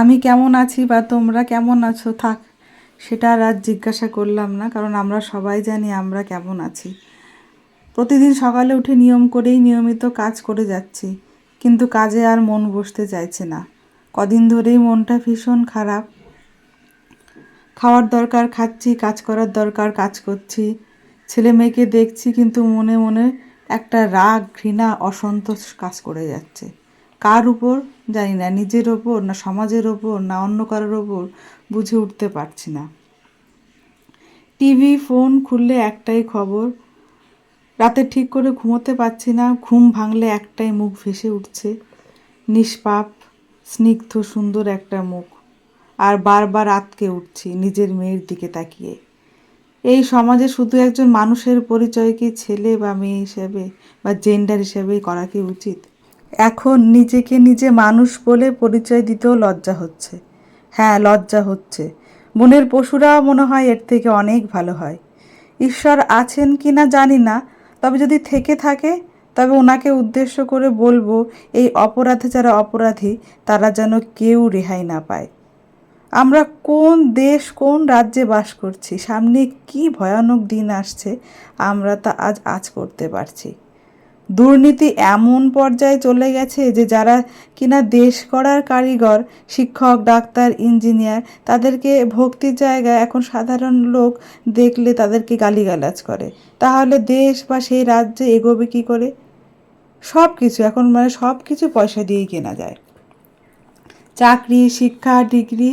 আমি কেমন আছি বা তোমরা কেমন আছো? থাক, সেটা আর জিজ্ঞাসা করলাম না, কারণ আমরা সবাই জানি আমরা কেমন আছি। প্রতিদিন সকালে উঠে নিয়ম করেই নিয়মিত কাজ করে যাচ্ছি, কিন্তু কাজে আর মন বসতে চাইছে না। কদিন ধরেই মনটা ভীষণ খারাপ। খাওয়ার দরকার খাচ্ছি, কাজ করার দরকার কাজ করছি, ছেলে মেয়েকে দেখছি, কিন্তু মনে মনে একটা রাগ, ঘৃণা, অসন্তোষ কাজ করে যাচ্ছে। কার উপর? জানি না, নিজের ওপর না সমাজের ওপর না অন্য কারোর ওপর বুঝে উঠতে পারছি না। টিভি, ফোন খুললে একটাই খবর, রাতে ঠিক করে ঘুমোতে পারছি না, ঘুম ভাঙলে একটাই মুখ ভেসে উঠছে, নিষ্পাপ, স্নিগ্ধ, সুন্দর একটা মুখ। আর বারবার আটকে উঠছি নিজের মেয়ের দিকে তাকিয়ে। এই সমাজে শুধু একজন মানুষের পরিচয় কি ছেলে বা মেয়ে হিসাবে বা জেন্ডার হিসাবেই করা কি উচিত? এখন নিজেকে নিজে মানুষ বলে পরিচয় দিতেও লজ্জা হচ্ছে। হ্যাঁ লজ্জা হচ্ছে। বনের পশুরাও মনে হয় এর থেকে অনেক ভালো হয়। ঈশ্বর আছেন কি না জানি না, তবে যদি থেকে থাকে, তবে ওনাকে উদ্দেশ্য করে বলব, এই অপরাধে যারা অপরাধী, তারা যেন কেউ রেহাই না পায়। আমরা কোন দেশ, কোন রাজ্যে বাস করছি, সামনে কি ভয়ানক দিন আসছে, আমরা তা আজ আজ করতে পারছি। দুর্নীতি এমন পর্যায়ে চলে গেছে যে যারা কিনা দেশ করার কারিগর, শিক্ষক, ডাক্তার, ইঞ্জিনিয়ার, তাদেরকে ভক্তির জায়গায় এখন সাধারণ লোক দেখলে তাদেরকে গালিগালাজ করে। তাহলে দেশ বা সেই রাজ্যে এগোবে কী করে? সব কিছু এখন মানে সব কিছু পয়সা দিয়েই কেনা যায়। চাকরি, শিক্ষা, ডিগ্রি,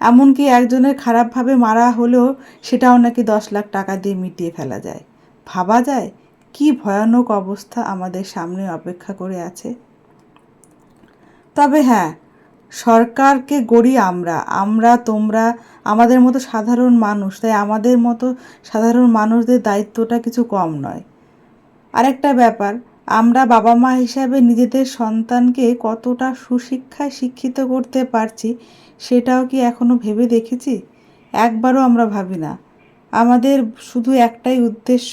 এমনকি একজনের খারাপভাবে মারা হলেও সেটাও নাকি দশ লাখ টাকা দিয়ে মিটিয়ে ফেলা যায়। ভাবা যায়? কি ভয়ানক অবস্থা আমাদের সামনে অপেক্ষা করে আছে। তবে হ্যাঁ সরকারকে গড়ি আমরা। আমরা, তোমরা, আমাদের মতো সাধারণ মানুষ। তাই আমাদের মতো সাধারণ মানুষদের দায়িত্বটা কিছু কম নয়। আরেকটা ব্যাপার, আমরা বাবা মা হিসাবে নিজেদের সন্তানকে কতটা সুশিক্ষায় শিক্ষিত করতে পারছি, সেটাও কি এখনও ভেবে দেখেছি? একবারও আমরা ভাবি না। আমাদের শুধু একটাই উদ্দেশ্য,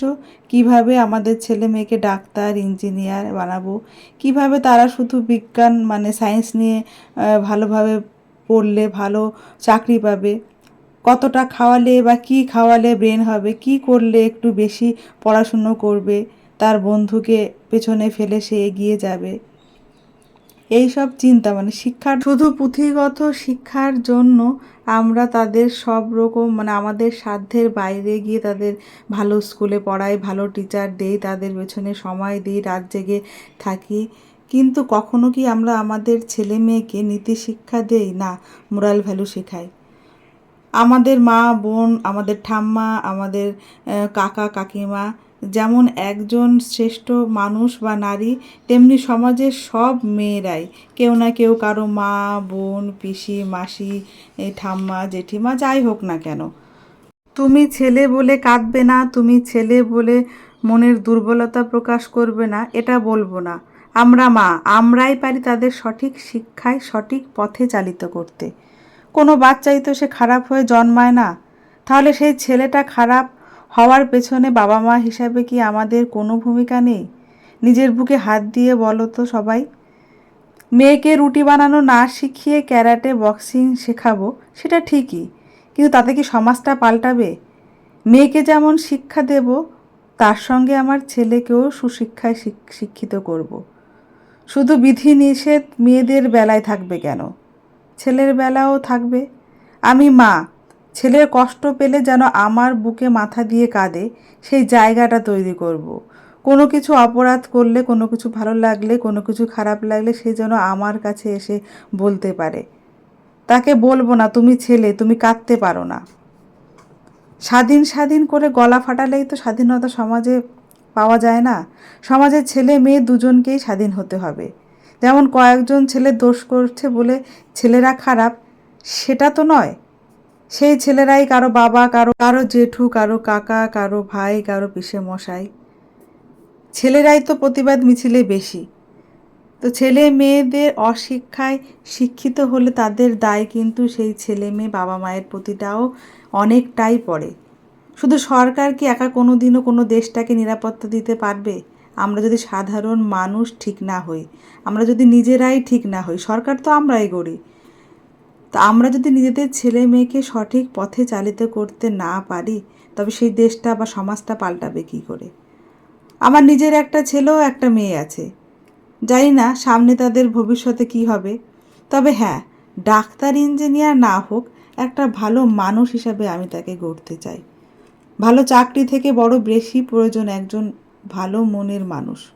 কীভাবে আমাদের ছেলে মেয়েকে ডাক্তার, ইঞ্জিনিয়ার বানাবো। কীভাবে তারা শুধু বিজ্ঞান মানে সায়েন্স নিয়ে ভালোভাবে পড়লে ভালো চাকরি পাবে। কতটা খাওয়ালে বা কি খাওয়ালে ব্রেন হবে, কি করলে একটু বেশি পড়াশুনো করবে, তার বন্ধুকে পেছনে ফেলে সে এগিয়ে যাবে। এই সব চিন্তা মানে শিক্ষার শুধু পুঁথিগত শিক্ষার জন্য আমরা তাদের সব রকম মানে আমাদের সাধ্যের বাইরে গিয়ে তাদের ভালো স্কুলে পড়াই, ভালো টিচার দেই, তাদের পেছনে সময় দিই, রাত জেগে থাকি। কিন্তু কখনো কি আমরা আমাদের ছেলে মেয়েকে নীতি শিক্ষা দেই? না মোরাল ভ্যালু শেখাই। আমাদের মা, বোন, আমাদের ঠাম্মা, আমাদের কাকা, কাকিমা যেমন একজন শ্রেষ্ঠ মানুষ বা নারী, তেমনি সমাজের সব মেয়েরাই। কেউ না কেউ কারও মা, বোন, পিসি, মাসি ঠাম্মা, জেঠিমা, যাই হোক না কেন। তুমি ছেলে বলে কাঁদবে না, তুমি ছেলে বলে মনের দুর্বলতা প্রকাশ করবে না, এটা বলব না। আমরা মা, আমরাই পারি তাদের সঠিক শিক্ষায়, সঠিক পথে চালিত করতে। কোনো বাচ্চাই তো সে খারাপ হয়ে জন্মায় না। তাহলে সেই ছেলেটা খারাপ হওয়ার পেছনে বাবা মা হিসাবে কি আমাদের কোনো ভূমিকা নেই? নিজের বুকে হাত দিয়ে বলো তো সবাই। মেয়েকে রুটি বানানো না শিখিয়ে ক্যারাটে, বক্সিং শেখাবো, সেটা ঠিকই। কিন্তু তাতে কি সমাজটা পাল্টাবে? মেয়েকে যেমন শিক্ষা দেব, তার সঙ্গে আমার ছেলেকেও সুশিক্ষায় শিক্ষিত করব। শুধু বিধি নিষেধ মেয়েদের বেলায় থাকবে কেন? ছেলের বেলাও থাকবে। আমি মা ছেলের কষ্ট পেলে যেন আমার বুকে মাথা দিয়ে কাঁদে, সেই জায়গাটা তৈরি করব। কোনো কিছু অপরাধ করলে, কোনো কিছু ভালো লাগলে, কোনো কিছু খারাপ লাগলে সে যেন আমার কাছে এসে বলতে পারে। তাকে বলব না, তুমি ছেলে, তুমি কাঁদতে পারো না। স্বাধীন স্বাধীন করে গলা ফাটালেই তো স্বাধীনতা সমাজে পাওয়া যায় না। সমাজের ছেলে মেয়ে দুজনকেই স্বাধীন হতে হবে। যেমন কয়েকজন ছেলে দোষ করছে বলে ছেলেরা খারাপ, সেটা তো নয়। সেই ছেলেরাই কারও বাবা, কারও কারও জেঠু, কারও কাকা, কারও ভাই, কারও পিসে মশাই। ছেলেরাই তো প্রতিবাদ মিছিলে বেশি। তো ছেলে মেয়েদের অশিক্ষায় শিক্ষিত হলে তাদের দায় কিন্তু সেই ছেলে মেয়ে বাবা মায়ের প্রতিটাও অনেকটাই পড়ে। শুধু সরকার কি একা কোনো দিনও কোনো দেশটাকে নিরাপত্তা দিতে পারবে? আমরা যদি সাধারণ মানুষ ঠিক না হই, আমরা যদি নিজেরাই ঠিক না হই, সরকার তো আমরাই গড়ি। তো আমরা যদি নিজেদের ছেলে মেয়েকে সঠিক পথে চালিত করতে না পারি, তবে সেই দেশটা বা সমাজটা পাল্টাবে কী করে? আমার নিজের একটা ছেলেও একটা মেয়ে আছে। জানি না সামনে তাদের ভবিষ্যতে কি হবে। তবে হ্যাঁ ডাক্তার, ইঞ্জিনিয়ার না হোক, একটা ভালো মানুষ হিসাবে আমি তাকে গড়তে চাই। ভালো চাকরি থেকে বড় বেশি প্রয়োজন একজন ভালো মনের মানুষ।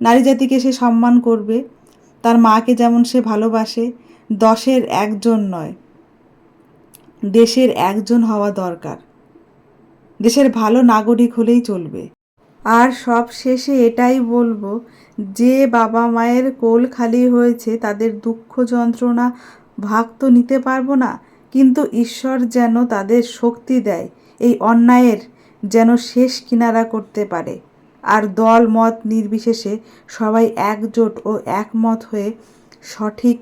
নারী জাতিকে সে সম্মান করবে, তার মাকে যেমন সে ভালোবাসে দশের একজন নয়, দেশের একজন হওয়া দরকার। দেশের ভালো নাগরিক হলেই চলবে। আর সব শেষে এটাই বলব, যে বাবা মায়ের কোল খালি হয়েছে, তাদের দুঃখ যন্ত্রণা ভাগ তো নিতে পারব না, কিন্তু ঈশ্বর যেন তাদের শক্তি দেয়, এই অন্যায়ের যেন শেষ কিনারা করতে পারে। আর দল মত নির্বিশেষে সবাই একজোট ও একমত হয়ে সঠিক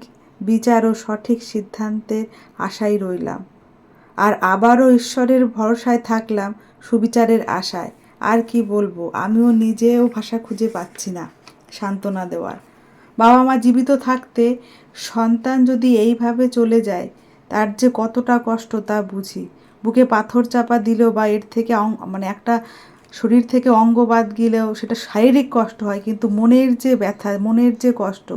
বিচার ও সঠিক সিদ্ধান্তের আশায় রইলাম। আর আবারও ঈশ্বরের ভরসায় থাকলাম সুবিচারের আশায়। আর কি বলব, আমিও নিজেও ভাষা খুঁজে পাচ্ছি না সান্ত্বনা দেওয়ার। বাবা মা জীবিত থাকতে সন্তান যদি এইভাবে চলে যায়, তার যে কতটা কষ্ট তা বুঝি। বুকে পাথর চাপা দিলেও বা এর থেকে মানে একটা শরীর থেকে অঙ্গ বাদ গেলেও সেটা শারীরিক কষ্ট হয়, কিন্তু মনের যে ব্যথা, মনের যে কষ্ট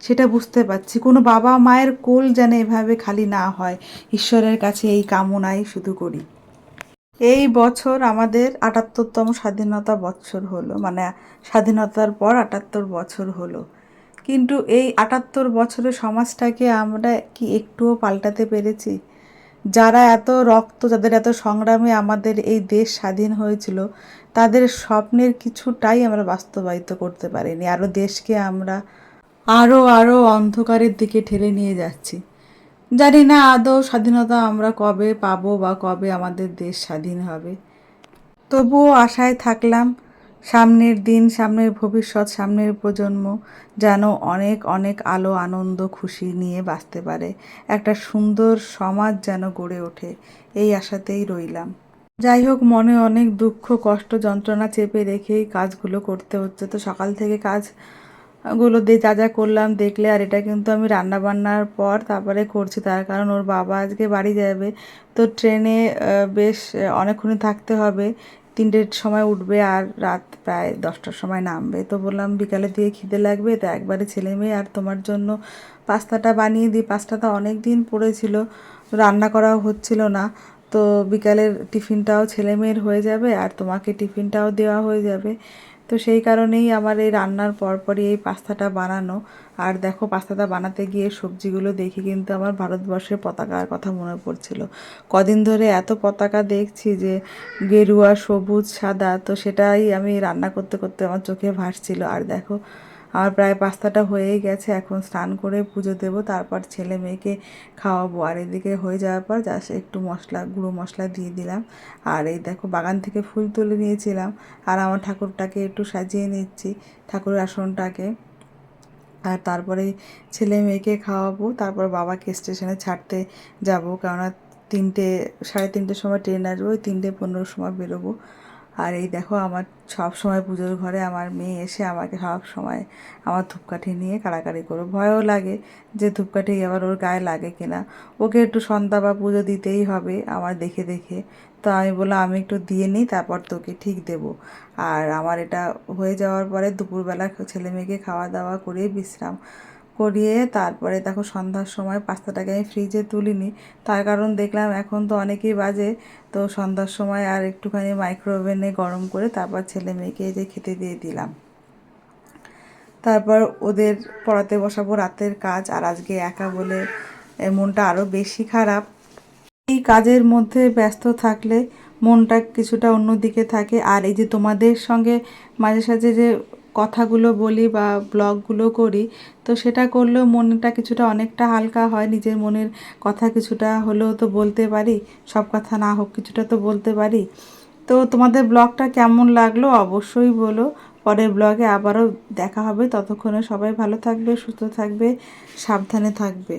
সেটা বুঝতে পারছি। কোনো বাবা মায়ের কোল যেন এভাবে খালি না হয়। ঈশ্বরের কাছে এই কামনাই শুধু করি। এই বছর আমাদের আটাত্তরতম স্বাধীনতা বছর হলো। মানে স্বাধীনতার পর আটাত্তর বছর হলো। কিন্তু এই আটাত্তর বছরের সমাজটাকে আমরা কি একটুও পাল্টাতে পেরেছি? যারা এত রক্ত, যাদের এত সংগ্রামে আমাদের এই দেশ স্বাধীন হয়েছিল, তাদের স্বপ্নের কিছুটাই আমরা বাস্তবায়িত করতে পারিনি। আরও দেশকে আমরা আরও আরও অন্ধকারের দিকে ঠেলে নিয়ে যাচ্ছি। জানি না আদৌ স্বাধীনতা আমরা কবে পাবো বা কবে আমাদের দেশ স্বাধীন হবে। তবুও আশায় থাকলাম, সামনের দিন, সামনের ভবিষ্যৎ, সামনের প্রজন্ম যেন অনেক অনেক আলো, আনন্দ, খুশি নিয়ে বাঁচতে পারে। একটা সুন্দর সমাজ যেন গড়ে ওঠে, এই আশাতেই রইলাম। যাই হোক, মনে অনেক দুঃখ, কষ্ট, যন্ত্রণা চেপে রেখেই কাজগুলো করতে হচ্ছে। তো সকাল থেকে কাজ গুলো দিয়ে যা যা করলাম দেখলে আর এটা কিন্তু আমি রান্না বান্নার পর তারপরে করছি, তার কারণ ওর বাবা আজকে বাড়ি যাবে। তো ট্রেনে বেশ অনেকক্ষণ থাকতে হবে। তিনটের সময় উঠবে আর রাত প্রায় দশটার সময় নামবে। তো বললাম, বিকালে দিয়ে খিদে লাগবে, তো একবারে ছেলে মেয়ে আর তোমার জন্য পাস্তাটা বানিয়ে দিই। পাস্তাটা অনেক দিন পড়েছিল, রান্না করাও হচ্ছিল না। তো বিকালের টিফিনটাও ছেলে মেয়ের হয়ে যাবে আর তোমাকে টিফিনটাও দেওয়া হয়ে যাবে। তো সেই কারণেই আমার এই রান্নার পরপরই এই পাস্তাটা বানানো। আর দেখো, পাস্তাটা বানাতে গিয়ে সবজিগুলো দেখি কিন্তু আমার ভারতবর্ষের পতাকার কথা মনে পড়ছিল। কদিন ধরে এত পতাকা দেখছি যে গেরুয়া, সবুজ, সাদা, তো সেটাই আমি রান্না করতে করতে আমার চোখে ভাসছিল। আর দেখো আমার প্রায় পাস্তাটা হয়েই গেছে। এখন স্নান করে পুজো দেব, তারপর ছেলে মেয়েকে খাওয়াবো। আর এদিকে হয়ে যাওয়ার পর জাস্ট একটু মশলা, গুঁড়ো মশলা দিয়ে দিলাম। আর এই দেখো বাগান থেকে ফুল তুলে নিয়েছিলাম। আর আমার ঠাকুরটাকে একটু সাজিয়ে নিচ্ছি, ঠাকুরের আসনটাকে। আর তারপরে ছেলে মেয়েকে খাওয়াবো, তারপর বাবাকে স্টেশনে ছাড়তে যাব। কেননা তিনটে, সাড়ে তিনটের সময় ট্রেন আসবে, ওই তিনটে পনেরোর সময় বেরোবো। আর এই দেখো আমার সব সময় পুজোর ঘরে আমার মেয়ে এসে আমাকে সব সময় আমার ধূপকাঠি নিয়ে কাড়াকাড়ি করো। ভয়ও লাগে যে ধূপকাঠি আবার ওর গায়ে লাগে কিনা। ওকে একটু সন্ধ্যা বা পুজো দিতেই হবে আমার দেখে দেখে। তো আমি বললাম, আমি একটু দিয়ে নিই, তারপর তোকে ঠিক দেব। আর আমার এটা হয়ে যাওয়ার পরে দুপুরবেলা ছেলে মেয়েকে খাওয়া দাওয়া করে বিশ্রাম। করিয়ে তারপরে দেখো সন্ধ্যার সময় পাস্তাটাকে আমি ফ্রিজে তুলিনি। তার কারণ দেখলাম এখন তো অনেকেই বাজে, তো সন্ধ্যার সময় আর একটুখানি মাইক্রো ওভেনে গরম করে তারপর ছেলে মেয়েকে যে খেতে দিয়ে দিলাম। তারপর ওদের পড়াতে বসাবো রাতের কাজ, আর আজকে একা বলে মনটা আরও বেশি খারাপ। এই কাজের মধ্যে ব্যস্ত থাকলে মনটা কিছুটা অন্যদিকে থাকে। আর এই যে তোমাদের সঙ্গে মাঝে সাঝে যে কথাগুলো বলি বা ব্লগগুলো করি, তো সেটা করলেও মনটা কিছুটা অনেকটা হালকা হয়, নিজের মনের কথা কিছুটা হলেও তো বলতে পারি, সব কথা না হোক কিছুটা তো বলতে পারি। তো তোমাদের ব্লগটা কেমন লাগল অবশ্যই বলো, পরের ব্লগে আবারও দেখা হবে, ততক্ষণে সবাই ভালো থাকবে, সুস্থ থাকবে, সাবধানে থাকবে।